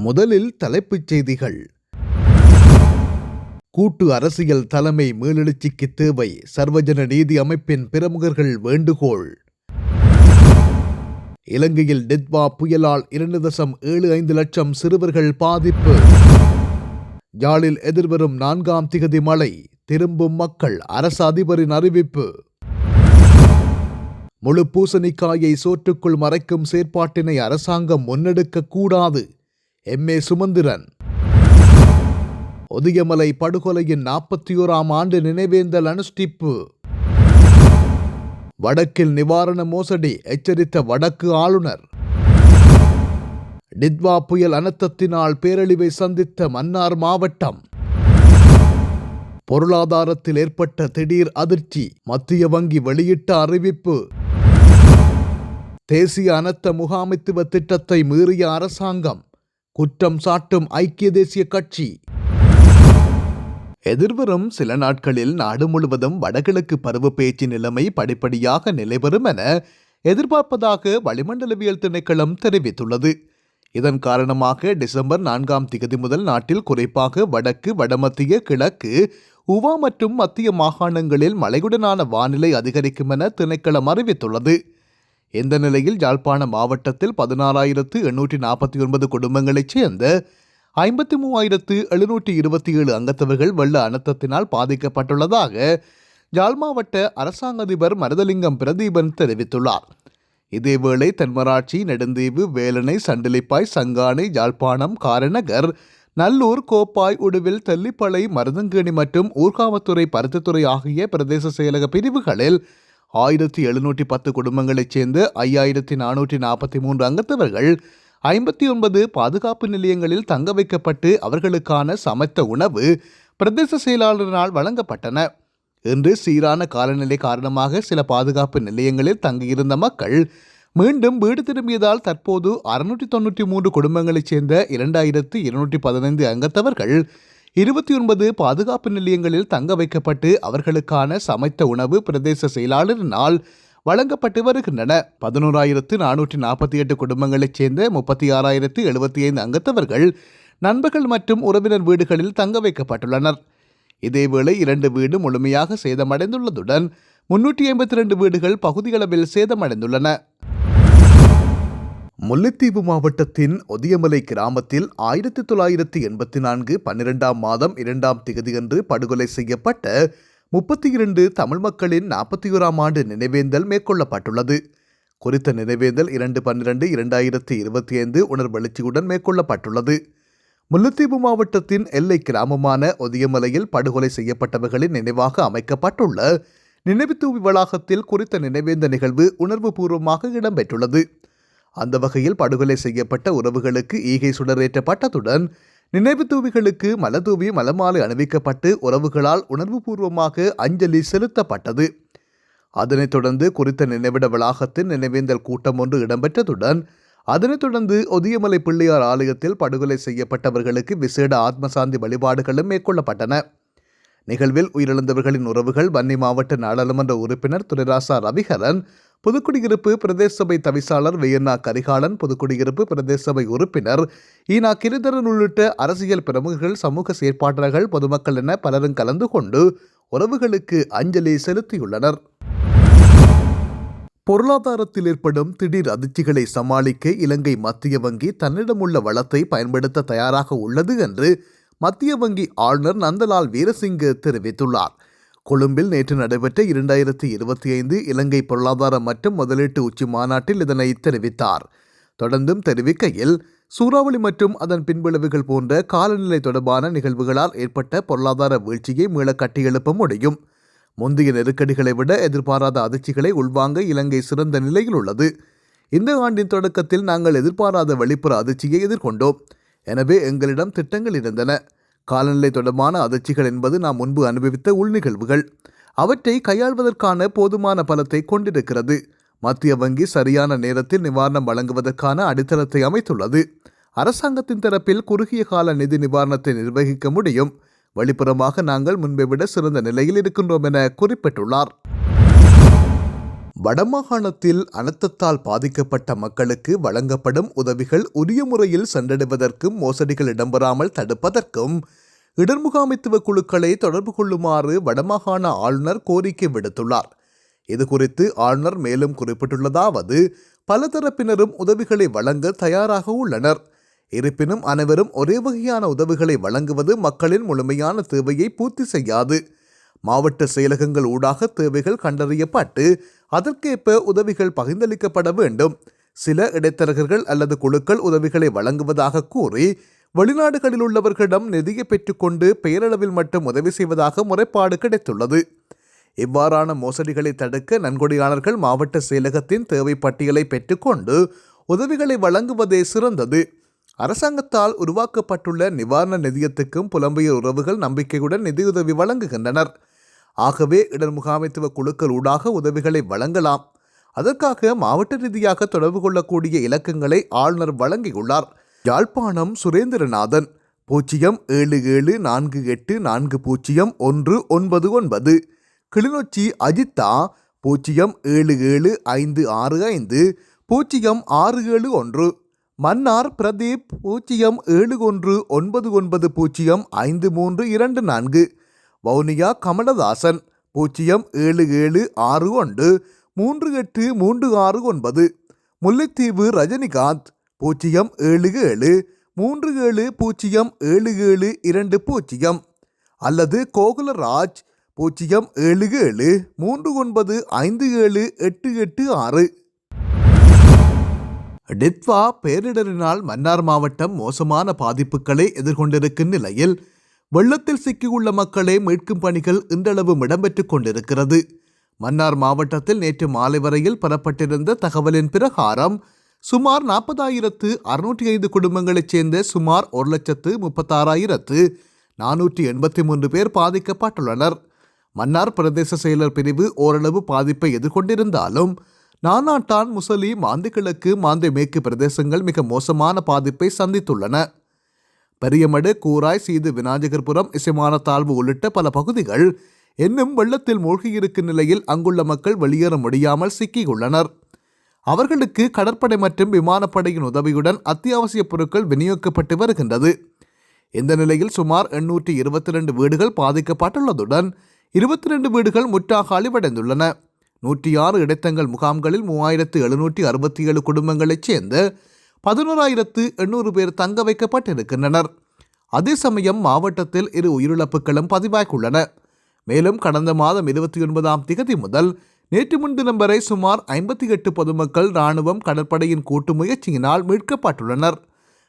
முதலில் தலைப்புச் செய்திகள். கூட்டு அரசியல் தலைமை மேலெழுச்சிக்கு தேவை. சர்வஜன நீதி அமைப்பின் பிரமுகர்கள் வேண்டுகோள். இலங்கையில் டெத்வா புயலால் இரண்டு தசம் ஏழு ஐந்து லட்சம் சிறுவர்கள் பாதிப்பு. யாழில் எதிர்வரும் நான்காம் திகதி மழை. திரும்பும் மக்கள் அரசு அதிபரின் அறிவிப்பு. முழு பூசணிக்காயை சோற்றுக்குள் மறைக்கும் செயற்பாட்டினை அரசாங்கம் முன்னெடுக்க கூடாது. M A Sumanthiran. ஒதியமலை படுகொலையின் நாற்பத்தி ஓராம் ஆண்டு நினைவேந்தல் அனுஷ்டிப்பு. வடக்கில் நிவாரண மோசடி எச்சரித்த வடக்கு ஆளுநர். டித்வா புயல் அனர்த்தத்தினால் பேரழிவை சந்தித்த மன்னார் மாவட்டம். பொருளாதாரத்தில் ஏற்பட்ட திடீர் அதிர்ச்சி மத்திய வங்கி வெளியிட்ட அறிவிப்பு. தேசிய அனர்த்த முகாமைத்துவ திட்டத்தை மீறிய அரசாங்கம். குற்றம் சாட்டும் ஐக்கிய தேசிய கட்சி. எதிர்வரும் சில நாட்களில் நாடு முழுவதும் வடகிழக்கு பருவ பேச்சு நிலைமை படிப்படியாக நிலைபெறும் என எதிர்பார்ப்பதாக வளிமண்டலவியல் திணைக்களம் தெரிவித்துள்ளது. இதன் காரணமாக டிசம்பர் நான்காம் திகதி முதல் நாட்டில் குறிப்பாக வடக்கு வடமத்திய கிழக்கு உவா மற்றும் மத்திய மாகாணங்களில் மழையுடனான வானிலை அதிகரிக்கும் என திணைக்களம் அறிவித்துள்ளது. இந்த நிலையில் யாழ்ப்பாண மாவட்டத்தில் பதினாறாயிரத்து எண்ணூற்றி நாற்பத்தி ஒன்பது குடும்பங்களைச் சேர்ந்த ஐம்பத்தி மூவாயிரத்து எழுநூற்றி இருபத்தி ஏழு அங்கத்தவர்கள் வெள்ள அனர்த்தத்தினால் பாதிக்கப்பட்டுள்ளதாக யாழ் மாவட்ட அரசாங்க அதிபர் மருதலிங்கம் பிரதீபன் தெரிவித்துள்ளார். இதேவேளை தென்மராட்சி நெடுந்தீவு வேலனை சண்டிலிப்பாய் சங்கானை யாழ்ப்பாணம் காரநகர் நல்லூர் கோப்பாய் உடுவில் தெல்லிப்பளை மருதங்கேணி மற்றும் ஊர்காவத்துறை பருத்தித்துறை ஆகிய பிரதேச செயலக பிரிவுகளில் ஆயிரத்தி எழுநூற்றி பத்து குடும்பங்களைச் சேர்ந்து ஐயாயிரத்தி நானூற்றி நாற்பத்தி மூன்று அங்கத்தவர்கள் ஐம்பத்தி ஒன்பது பாதுகாப்பு நிலையங்களில் தங்க வைக்கப்பட்டு அவர்களுக்கான சமைத்த உணவு பிரதேச செயலாளரினால் வழங்கப்பட்டன. இன்று சீரான காலநிலை காரணமாக சில பாதுகாப்பு நிலையங்களில் தங்கியிருந்த மக்கள் மீண்டும் வீடு திரும்பியதால் தற்போது அறுநூற்றி தொன்னூற்றி மூன்று குடும்பங்களைச் சேர்ந்த இரண்டாயிரத்து இருநூற்றி பதினைந்து அங்கத்தவர்கள் இருபத்தி ஒன்பது பாதுகாப்பு நிலையங்களில் தங்க வைக்கப்பட்டு அவர்களுக்கான சமைத்த உணவு பிரதேச செயலாளரினால் வழங்கப்பட்டு வருகின்றன. பதினோராயிரத்து நானூற்றி நாற்பத்தி எட்டு குடும்பங்களைச் சேர்ந்த முப்பத்தி ஆறாயிரத்து எழுபத்தி ஐந்து அங்கத்தவர்கள் நண்பர்கள் மற்றும் உறவினர் வீடுகளில் தங்க வைக்கப்பட்டுள்ளனர். இதேவேளை இரண்டு வீடு முழுமையாக சேதமடைந்துள்ளதுடன் முன்னூற்றி ஐம்பத்தி ரெண்டு வீடுகள் பகுதியளவில் சேதமடைந்துள்ளன. முல்லைத்தீவு மாவட்டத்தின் ஒதியமலை கிராமத்தில் ஆயிரத்தி தொள்ளாயிரத்தி எண்பத்தி நான்கு பன்னிரெண்டாம் மாதம் இரண்டாம் திகதியன்று படுகொலை செய்யப்பட்ட முப்பத்தி இரண்டு தமிழ் மக்களின் நாற்பத்தி ஓராம் ஆண்டு நினைவேந்தல் மேற்கொள்ளப்பட்டுள்ளது. குறித்த நினைவேந்தல் இரண்டு பன்னிரண்டு இரண்டாயிரத்தி இருபத்தி ஐந்து உணர்வெழுச்சியுடன் மேற்கொள்ளப்பட்டுள்ளது. முல்லைத்தீவு மாவட்டத்தின் எல்லை கிராமமான ஒதியமலையில் படுகொலை செய்யப்பட்டவர்களின் நினைவாக அமைக்கப்பட்டுள்ள நினைவுத்தூவி வளாகத்தில் குறித்த நினைவேந்த நிகழ்வு உணர்வுபூர்வமாக இடம்பெற்றுள்ளது. அந்த வகையில் படுகொலை செய்யப்பட்ட உறவுகளுக்கு ஈகை சுடரேற்றப்பட்டதுடன் நினைவு தூவிகளுக்கு மலதூவி மலமாலை அணிவிக்கப்பட்டு உறவுகளால் உணர்வுபூர்வமாக அஞ்சலி செலுத்தப்பட்டது. அதனைத் தொடர்ந்து குறித்த நினைவிட வளாகத்தின் நினைவேந்தல் கூட்டம் ஒன்று இடம்பெற்றதுடன் அதனைத் தொடர்ந்து ஒதியமலை பிள்ளையார் ஆலயத்தில் படுகொலை செய்யப்பட்டவர்களுக்கு விசேட ஆத்மசாந்தி வழிபாடுகளும் மேற்கொள்ளப்பட்டன. நிகழ்வில் உயிரிழந்தவர்களின் உறவுகள் வன்னி மாவட்ட நாடாளுமன்ற உறுப்பினர் துரைராசா ரவிகரன் புதுக்குடியிருப்பு பிரதேச சபை தவிசாளர் வியன்னா கரிகாலன் புதுக்குடியிருப்பு பிரதேச சபை உறுப்பினர் ஈனா கிரிதரன் உள்ளிட்ட அரசியல் பிரமுகர்கள் சமூக செயற்பாட்டாளர்கள் பொதுமக்கள் என பலரும் கலந்து கொண்டு உறவுகளுக்கு அஞ்சலி செலுத்தியுள்ளனர். பொருளாதாரத்தில் ஏற்படும் திடீர் அதிர்ச்சிகளை சமாளிக்க இலங்கை மத்திய வங்கி தன்னிடமுள்ள வளத்தை பயன்படுத்த தயாராக உள்ளது என்று மத்திய வங்கி ஆளுநர் நந்தலால் வீரசிங்க தெரிவித்துள்ளார். கொழும்பில் நேற்று நடைபெற்ற இரண்டாயிரத்தி இருபத்தி ஐந்து இலங்கை பொருளாதார மற்றும் முதலீட்டு உச்சி மாநாட்டில் இதனை தெரிவித்தார். தொடர்ந்தும் தெரிவிக்கையில் சூறாவளி மற்றும் அதன் பின்விளைவுகள் போன்ற காலநிலை தொடர்பான நிகழ்வுகளால் ஏற்பட்ட பொருளாதார வீழ்ச்சியை மீள கட்டியெழுப்ப முடியும். முந்தைய நெருக்கடிகளை விட எதிர்பாராத அதிர்ச்சிகளை உள்வாங்க இலங்கை சிறந்த நிலையில் உள்ளது. இந்த ஆண்டின் தொடக்கத்தில் நாங்கள் எதிர்பாராத வெளிப்புற அதிர்ச்சியை எதிர்கொண்டோம். எனவே எங்களிடம் திட்டங்கள் இருந்தன. காலநிலை தொடர்பான அதிர்ச்சிகள் என்பது நாம் முன்பு அனுபவித்த உள்நிகழ்வுகள். அவற்றை கையாள்வதற்கான போதுமான பலத்தை கொண்டிருக்கிறது. மத்திய வங்கி சரியான நேரத்தில் நிவாரணம் வழங்குவதற்கான அடித்தளத்தை அமைத்துள்ளது. அரசாங்கத்தின் தரப்பில் குறுகிய கால நிதி நிவாரணத்தை நிர்வகிக்க முடியும். வெளிப்புறமாக நாங்கள் முன்பை விட சிறந்த நிலையில் இருக்கின்றோம் என குறிப்பிட்டுள்ளார். வடமாகாணத்தில் அனர்த்தத்தால் பாதிக்கப்பட்ட மக்களுக்கு வழங்கப்படும் உதவிகள் உரிய முறையில் சென்றடைவதற்கும் மோசடிகள் இடம்பெறாமல் தடுப்பதற்கும் இடர்முகாமைத்துவ குழுக்களை தொடர்பு கொள்ளுமாறு வடமாகாண ஆளுநர் கோரிக்கை விடுத்துள்ளார். இதுகுறித்து ஆளுநர் மேலும் குறிப்பிட்டுள்ளதாவது பல தரப்பினரும் உதவிகளை வழங்க தயாராக உள்ளனர். இருப்பினும் அனைவரும் ஒரே வகையான உதவிகளை வழங்குவது மக்களின் முழுமையான தேவையை பூர்த்தி செய்யாது. மாவட்ட செயலகங்கள் ஊடாக தேவைகள் கண்டறியப்பட்டு அதற்கேற்ப உதவிகள் பகிர்ந்தளிக்கப்பட வேண்டும். சில இடைத்தரகர்கள் அல்லது குழுக்கள் உதவிகளை வழங்குவதாக கூறி வெளிநாடுகளில் உள்ளவர்களிடம் நிதியை பெற்றுக்கொண்டு பெயரளவில் மட்டும் உதவி செய்வதாக முறைப்பாடு கிடைத்துள்ளது. இவ்வாறான மோசடிகளை தடுக்க நன்கொடையாளர்கள் மாவட்ட செயலகத்தின் தேவை பட்டியலை பெற்றுக்கொண்டு உதவிகளை வழங்குவதே சிறந்தது. அரசாங்கத்தால் உருவாக்கப்பட்டுள்ள நிவாரண நிதியத்துக்கும் புலம்பெயர் உறவுகள் நம்பிக்கையுடன் நிதியுதவி வழங்குகின்றனர். ஆகவே இடர் முகாமைத்துவ குழுக்கள் ஊடாக உதவிகளை வழங்கலாம். அதற்காக மாவட்ட ரீதியாக தொடர்பு கொள்ளக்கூடிய இலக்கங்களை ஆளுநர் வழங்கியுள்ளார். யாழ்ப்பாணம் சுரேந்திரநாதன். பூஜ்ஜியம் ஏழு ஏழு நான்கு எட்டு நான்கு பூஜ்ஜியம் ஒன்று ஒன்பது ஒன்பது. கிளிநொச்சி அஜித்தா பூஜ்ஜியம் ஏழு ஏழு ஐந்து ஆறு ஐந்து பூஜ்ஜியம் ஆறு ஏழு ஒன்று. மன்னார் பிரதீப் பூஜ்ஜியம் ஏழு ஒன்று ஒன்பது ஒன்பது பூஜ்ஜியம் ஐந்து மூன்று இரண்டு நான்கு. வவுனியா கமலதாசன் பூஜ்ஜியம் ஏழு ஏழு ஆறு ஒன்று மூன்று எட்டு மூன்று ஆறு ஒன்பது. முல்லைத்தீவு ரஜினிகாந்த் பூஜ்ஜியம் ஏழு ஏழு மூன்று ஏழு பூஜ்ஜியம் ஏழு ஏழு இரண்டு பூஜ்ஜியம். அல்லது கோகுலராஜ் பூஜ்ஜியம் ஏழு ஏழு மூன்று ஒன்பது ஐந்து ஏழு எட்டு எட்டு ஆறு. டித்வா பேரிடரினால் மன்னார் மாவட்டம் மோசமான பாதிப்புகளை எதிர்கொண்டிருக்கும் நிலையில் வெள்ளத்தில் சிக்கியுள்ள மக்களை மீட்கும் பணிகள் இன்றளவு இடம்பெற்றுக் கொண்டிருக்கிறது. மன்னார் மாவட்டத்தில் நேற்று மாலை வரையில் பெறப்பட்டிருந்த தகவலின் பிரகாரம் சுமார் நாற்பதாயிரத்து அறுநூற்றி ஐந்து குடும்பங்களைச் சேர்ந்த சுமார் ஒரு லட்சத்து முப்பத்தாறாயிரத்து நானூற்றி எண்பத்தி மூன்று பேர் பாதிக்கப்பட்டுள்ளனர். மன்னார் பிரதேச செயலர் பிரிவு ஓரளவு பாதிப்பை எதிர்கொண்டிருந்தாலும் நானாட்டான் முசலி மாந்தி கிழக்கு மாந்தி மேற்கு பிரதேசங்கள் மிக மோசமான பாதிப்பை சந்தித்துள்ளன. பெரியமடு கூராய் சீது விநாயகர்புரம் இசைமான தாழ்வு உள்ளிட்ட பல பகுதிகள் இன்னும் வெள்ளத்தில் மூழ்கியிருக்கும் நிலையில் அங்குள்ள மக்கள் வெளியேற முடியாமல் சிக்கியுள்ளனர். அவர்களுக்கு கடற்படை மற்றும் விமானப்படையின் உதவியுடன் அத்தியாவசிய பொருட்கள் விநியோகிக்கப்பட்டு வருகின்றது. இந்த நிலையில் சுமார் எண்ணூற்றி இருபத்தி ரெண்டு வீடுகள் பாதிக்கப்பட்டுள்ளதுடன் இருபத்தி ரெண்டு வீடுகள் முற்றாக அழிவடைந்துள்ளன நூற்றி ஆறு இடைத்தங்கள் முகாம்களில் மூவாயிரத்து எழுநூற்றி அறுபத்தி ஏழு குடும்பங்களைச் சேர்ந்த பதினோராயிரத்து எண்ணூறு பேர் தங்க வைக்கப்பட்டிருக்கின்றனர். அதே சமயம் மாவட்டத்தில் இரு உயிரிழப்புகளும் பதிவாகியுள்ளன. மேலும் கடந்த மாதம் இருபத்தி ஒன்பதாம் திகதி முதல் நேற்று முன்தினம் வரை சுமார் ஐம்பத்தி எட்டு பொதுமக்கள் இராணுவம் கடற்படையின் கூட்டு முயற்சியினால் மீட்கப்பட்டுள்ளனர்.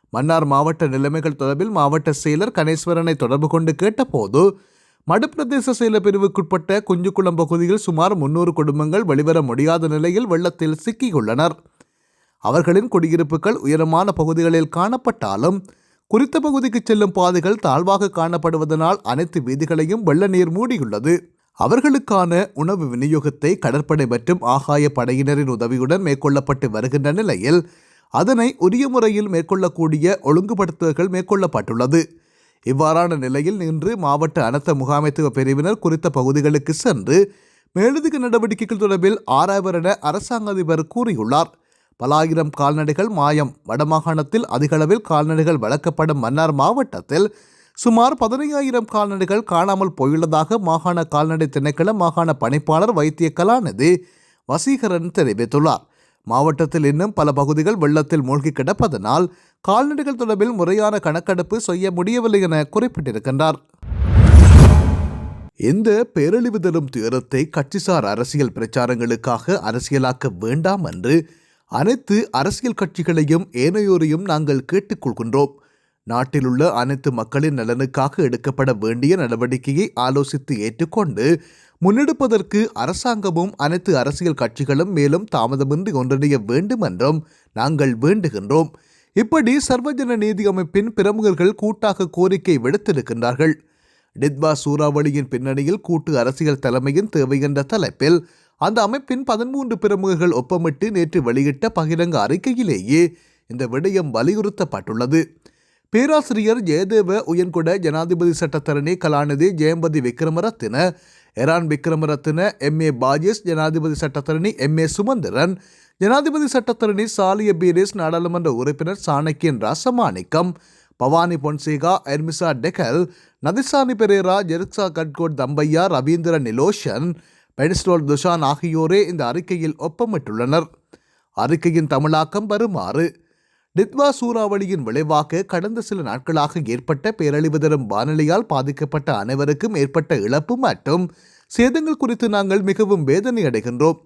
மன்னார் மாவட்ட நிலைமைகள் தொடர்பில் மாவட்ட செயலர் கணேஸ்வரனை தொடர்பு கொண்டு கேட்டபோது மடுப்பிரதேச செயல பிரிவுக்குட்பட்ட குஞ்சுக்குளம் பகுதியில் சுமார் முன்னூறு குடும்பங்கள் வெளிவர முடியாத நிலையில் வெள்ளத்தில் சிக்கியுள்ளனர். அவர்களின் குடியிருப்புகள் உயரமான பகுதிகளில் காணப்பட்டாலும் குறித்த பகுதிக்கு செல்லும் பாதைகள் தாழ்வாக காணப்படுவதனால் அனைத்து வீதிகளையும் வெள்ள நீர் மூடியுள்ளது. அவர்களுக்கான உணவு விநியோகத்தை கடற்படை மற்றும் ஆகாய படையினரின் உதவியுடன் மேற்கொள்ளப்பட்டு வருகின்ற நிலையில் அதனை உரிய முறையில் மேற்கொள்ளக்கூடிய ஒழுங்குபடுத்துதல்கள் மேற்கொள்ளப்பட்டுள்ளது. இவ்வாறான நிலையில் இன்று மாவட்ட அனர்த்த முகாமைத்துவ பிரிவினர் குறித்த பகுதிகளுக்கு சென்று மேலதிக நடவடிக்கைகள் தொடர்பில் ஆராய்வர் என அரசாங்க அதிபர் கூறியுள்ளார். பல ஆயிரம் கால்நடைகள் மாயம். வடமாகாணத்தில் அதிகளவில் கால்நடைகள் வளர்க்கப்படும் மன்னார் மாவட்டத்தில் சுமார் பதினையாயிரம் கால்நடைகள் காணாமல் போயுள்ளதாக மாகாண கால்நடை திணைக்கள மாகாண பணிப்பாளர் வைத்திய கலாநிதி வசீகரன் தெரிவித்துள்ளார். மாவட்டத்தில் இன்னும் பல பகுதிகள் வெள்ளத்தில் மூழ்கி கிடப்பதனால் கால்நடைகள் தொடர்பில் முறையான கணக்கெடுப்பு செய்ய முடியவில்லை என குறிப்பிட்டிருக்கின்றார். இந்த பேரழிவு தரும் துயரத்தை கட்சிசார் அரசியல் பிரச்சாரங்களுக்காக அரசியலாக்க வேண்டாம் என்று அனைத்து அரசியல் கட்சிகளையும் ஏனையோரையும் நாங்கள் கேட்டுக்கொள்கின்றோம் நாட்டிலுள்ள அனைத்து மக்களின் நலனுக்காக எடுக்கப்பட வேண்டிய நடவடிக்கையை ஆலோசித்து ஏற்றுக்கொண்டு முன்னெடுப்பதற்கு அரசாங்கமும் அனைத்து அரசியல் கட்சிகளும் மேலும் தாமதமின்றி ஒன்றிணைய வேண்டும் என்றும் நாங்கள் வேண்டுகின்றோம். இப்படி சர்வஜன நீதி அமைப்பின் பிரமுகர்கள் கூட்டாக கோரிக்கை விடுத்திருக்கின்றார்கள். டித்வா சூறாவளியின் பின்னணியில் கூட்டு அரசியல் தலைமையின் தேவை என்ற தலைப்பில் அந்த அமைப்பின் பதிமூன்று பிரமுகர்கள் ஒப்பமிட்டு நேற்று வெளியிட்ட பகிரங்க அறிக்கையிலேயே இந்த விடயம் வலியுறுத்தப்பட்டுள்ளது. பேராசிரியர் ஜெயதேவ உயன்குட ஜனாதிபதி சட்டத்தரணி கலாநிதி ஜெயம்பதி விக்ரமரத்தின எரான் விக்ரமரத்தின எம் ஏ பாஜேஷ் ஜனாதிபதி சட்டத்தரணி எம் ஏ சுமந்திரன் ஜனாதிபதி சட்டத்தரணி சாலிய பீரிஸ் நாடாளுமன்ற உறுப்பினர் சாணக்கியன் ராசமாணிக்கம் பவானி பொன்சேகா எர்மிசா டெகல் நதிசானி பெரேரா ஜெருக்ஸா கட்கோட் தம்பையா ரவீந்திர நிலோஷன் பெனிஸ்டோல் துஷான் ஆகியோரே இந்த அறிக்கையில் ஒப்பமிட்டுள்ளனர். அறிக்கையின் தமிழாக்கம் வருமாறு டித்வா சூறாவளியின் விளைவாக கடந்த சில நாட்களாக ஏற்பட்ட பேரழிவு தரும் வானிலையால் பாதிக்கப்பட்ட அனைவருக்கும் ஏற்பட்ட இழப்பு மற்றும் சேதங்கள் குறித்து நாங்கள் மிகவும் வேதனை அடைகின்றோம்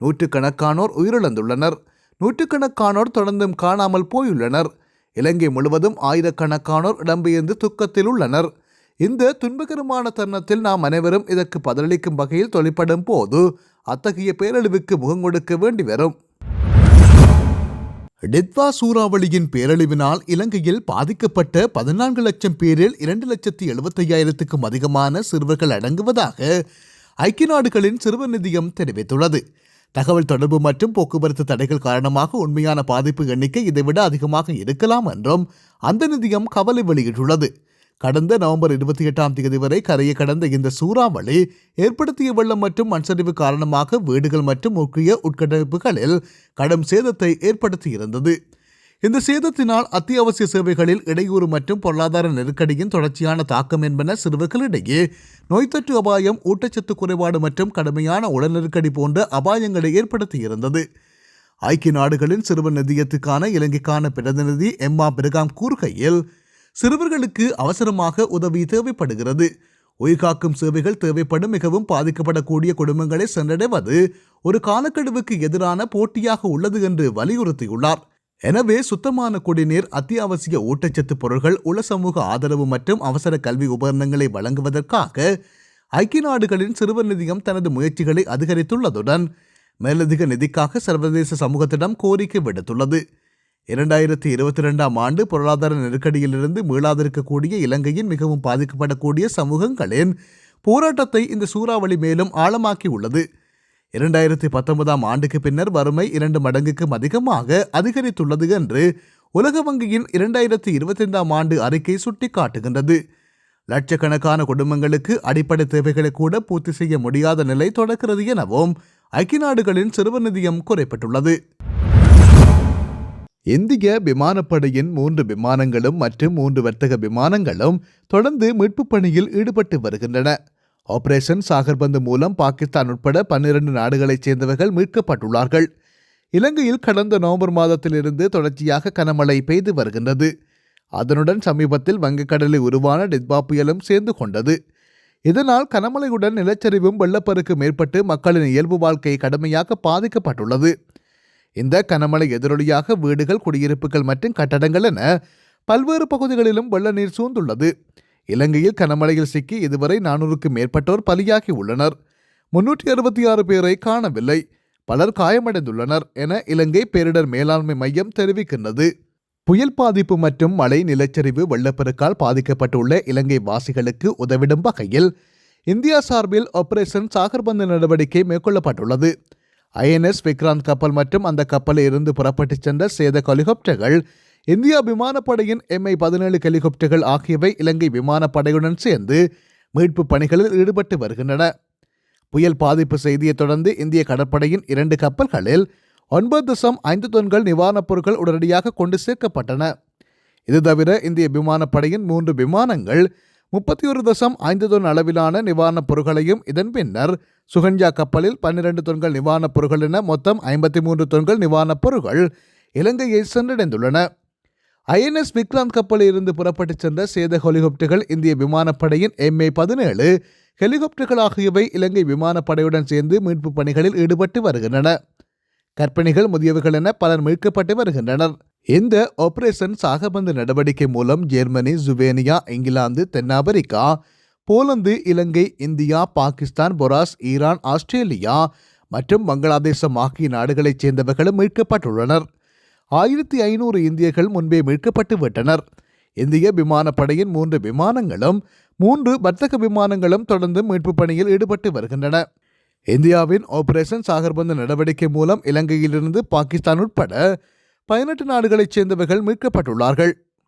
நூற்றுக்கணக்கானோர் உயிரிழந்துள்ளனர். நூற்றுக்கணக்கானோர் தொடர்ந்தும் காணாமல் போயுள்ளனர். இலங்கை முழுவதும் ஆயிரக்கணக்கானோர் இடம்பெயர்ந்து துக்கத்தில் உள்ளனர். இந்த துன்பகரமான தருணத்தில் நாம் அனைவரும் இதற்கு பதிலளிக்கும் வகையில் தொழிற்படும் போது அத்தகைய பேரழிவுக்கு முகங்கொடுக்க வேண்டி வரும். டித்வா சூறாவளியின் பேரழிவினால் இலங்கையில் பாதிக்கப்பட்ட பதினான்கு லட்சம் பேரில் இரண்டு லட்சத்தி எழுபத்தையாயிரத்துக்கும் அதிகமான சிறுவர்கள் அடங்குவதாக ஐக்கிய நாடுகளின் சிறுவர் நிதியம் தெரிவித்துள்ளது. தகவல் தொடர்பு மற்றும் போக்குவரத்து தடைகள் காரணமாக உண்மையான பாதிப்பு எண்ணிக்கை இதைவிட அதிகமாக இருக்கலாம் என்றும் அந்த நிதியம் கவலை வெளியிட்டுள்ளது. கடந்த நவம்பர் இருபத்தி எட்டாம் தேதி வரை கரையை கடந்த இந்த சூறாவளி ஏற்படுத்திய வெள்ளம் மற்றும் மண்சரிவு காரணமாக வீடுகள் மற்றும் முக்கிய உட்கட்டமைப்புகளில் கடும் சேதத்தை ஏற்படுத்தியிருந்தது. இந்த சேதத்தினால் அத்தியாவசிய சேவைகளில் இடையூறு மற்றும் பொருளாதார நெருக்கடியின் தொடர்ச்சியான தாக்கம் என்பன சிறுவர்களிடையே நோய் தொற்று அபாயம் ஊட்டச்சத்து குறைபாடு மற்றும் கடுமையான உடல் நெருக்கடி போன்ற அபாயங்களை ஏற்படுத்தியிருந்தது. ஐக்கிய நாடுகளின் சிறுவர் நிதியத்துக்கான இலங்கைக்கான பிரதிநிதி எம்மா பிரகாம் கூறுகையில் சிறுவர்களுக்கு அவசரமாக உதவி தேவைப்படுகிறது. உயிர்காக்கும் சேவைகள் தேவைப்படும் மிகவும் பாதிக்கப்படக்கூடிய குடும்பங்களை சென்றடைவது ஒரு காலக்கெடுவுக்கு எதிரான போட்டியாக உள்ளது என்று வலியுறுத்தியுள்ளார். எனவே சுத்தமான குடிநீர் அத்தியாவசிய ஊட்டச்சத்து பொருட்கள் உள சமூக ஆதரவு மற்றும் அவசர கல்வி உபகரணங்களை வழங்குவதற்காக ஐக்கிய நாடுகளின் சிறுவர் நிதியம் தனது முயற்சிகளை அதிகரித்துள்ளதுடன் மேலதிக நிதிக்காக சர்வதேச சமூகத்திடம் கோரிக்கை விடுத்துள்ளது. இரண்டாயிரத்தி இருபத்தி ரெண்டாம் ஆண்டு பொருளாதார நெருக்கடியிலிருந்து மீளாதிருக்கக்கூடிய இலங்கையின் மிகவும் பாதிக்கப்படக்கூடிய சமூகங்களின் போராட்டத்தை இந்த சூறாவளி மேலும் ஆழமாக்கி உள்ளது இரண்டாயிரத்தி பத்தொன்பதாம் ஆண்டுக்கு பின்னர் வறுமை இரண்டு மடங்குக்கும் அதிகமாக அதிகரித்துள்ளது என்று உலக வங்கியின் இரண்டாயிரத்தி இருபத்தைந்தாம் ஆண்டு அறிக்கை சுட்டிக்காட்டுகின்றது. லட்சக்கணக்கான குடும்பங்களுக்கு அடிப்படை தேவைகளை கூட பூர்த்தி செய்ய முடியாத நிலை தொடர்கிறது எனவும் ஐக்கிய நாடுகளின் சிறுவர் நிதியம் குறைப்பட்டுள்ளது. இந்திய விமானப்படையின் மூன்று விமானங்களும் மற்றும் மூன்று வர்த்தக விமானங்களும் தொடர்ந்து மீட்புப் பணியில் ஈடுபட்டு வருகின்றன. ஆபரேஷன் சாகர்பந்து மூலம் பாகிஸ்தான் உட்பட பன்னிரண்டு நாடுகளைச் சேர்ந்தவர்கள் மீட்கப்பட்டுள்ளார்கள். இலங்கையில் கடந்த நவம்பர் மாதத்திலிருந்து தொடர்ச்சியாக கனமழை பெய்து வருகின்றது. அதனுடன் சமீபத்தில் வங்கக்கடலில் உருவான டித்பா புயலும் சேர்ந்து கொண்டது. இதனால் கனமழையுடன் நிலச்சரிவும் வெள்ளப்பெருக்கும் ஏற்பட்டு மக்களின் இயல்பு வாழ்க்கை கடுமையாக பாதிக்கப்பட்டுள்ளது. இந்த கனமழை எதிரொலியாக வீடுகள் குடியிருப்புகள் மற்றும் கட்டடங்கள் என பல்வேறு பகுதிகளிலும் வெள்ள நீர் சூழ்ந்துள்ளது. இலங்கையில் கனமழையில் சிக்கி இதுவரை நானூறுக்கும் மேற்பட்டோர் பலியாகி உள்ளனர். முன்னூற்றி அறுபத்தி ஆறு பேரை காணவில்லை. பலர் காயமடைந்துள்ளனர் என இலங்கை பேரிடர் மேலாண்மை மையம் தெரிவிக்கின்றது. புயல் பாதிப்பு மற்றும் மழை நிலச்சரிவு வெள்ளப்பெருக்கால் பாதிக்கப்பட்டுள்ள இலங்கை வாசிகளுக்கு உதவிடும் வகையில் இந்தியா சார்பில் ஆபரேஷன் சாகர்பந்து நடவடிக்கை மேற்கொள்ளப்பட்டுள்ளது. ஐஎன்எஸ் விக்ராந்த் கப்பல் மற்றும் அந்த கப்பலில் இருந்து புறப்பட்டுச் சென்ற சேத ஹெலிகாப்டர்கள் இந்தியா விமானப்படையின் எம்ஐ பதினேழு ஹெலிகாப்டர்கள் ஆகியவை இலங்கை விமானப்படையுடன் சேர்ந்து மீட்பு பணிகளில் ஈடுபட்டு வருகின்றன. புயல் பாதிப்பு செய்தியை தொடர்ந்து இந்திய கடற்படையின் இரண்டு கப்பல்களில் ஒன்பது தசம் ஐந்து தொன்கள் நிவாரணப் பொருட்கள் உடனடியாக கொண்டு சேர்க்கப்பட்டன. இது தவிர இந்திய விமானப்படையின் மூன்று விமானங்கள் முப்பத்தி ஒரு தசம் ஐந்து தொன் அளவிலான நிவாரணப் பொருட்களையும் இதன் பின்னர் சுகன்யா கப்பலில் பன்னிரண்டு தொன்கள் நிவாரணப் பொருட்கள் என மொத்தம் ஐம்பத்தி மூன்று தொன்கள் நிவாரணப் பொருட்கள் இலங்கையை சென்றடைந்துள்ளன. ஐஎன்எஸ் விக்ராந்த் கப்பலில் இருந்து புறப்பட்டுச் சென்ற சேத ஹெலிகாப்டர்கள் இந்திய விமானப்படையின் எம்ஏ பதினேழு ஹெலிகாப்டர்கள் ஆகியவை இலங்கை விமானப்படையுடன் சேர்ந்து மீட்பு பணிகளில் ஈடுபட்டு வருகின்றன. கர்ப்பிணிகள் முதியவர்கள் என பலர் மீட்கப்பட்டு வருகின்றனர். இந்த ஆபரேஷன் சாகபந்து நடவடிக்கை மூலம் ஜெர்மனி சுவேனியா இங்கிலாந்து தென்னாப்பிரிக்கா போலந்து இலங்கை இந்தியா பாகிஸ்தான் பொராஸ் ஈரான் ஆஸ்திரேலியா மற்றும் வங்களாதேசம் ஆகிய நாடுகளைச் சேர்ந்தவர்களும் மீட்கப்பட்டுள்ளனர். ஆயிரத்தி ஐநூறு இந்தியர்கள் முன்பே மீட்கப்பட்டு விட்டனர். இந்திய விமானப்படையின் மூன்று விமானங்களும் மூன்று வர்த்தக விமானங்களும் தொடர்ந்து மீட்புப் பணியில் ஈடுபட்டு வருகின்றன. இந்தியாவின் ஆபரேஷன் சாகர்பந்து நடவடிக்கை மூலம் இலங்கையிலிருந்து பாகிஸ்தான் உட்பட பதினெட்டு நாடுகளைச் சேர்ந்தவர்கள் மீட்கப்பட்டுள்ளார்கள்.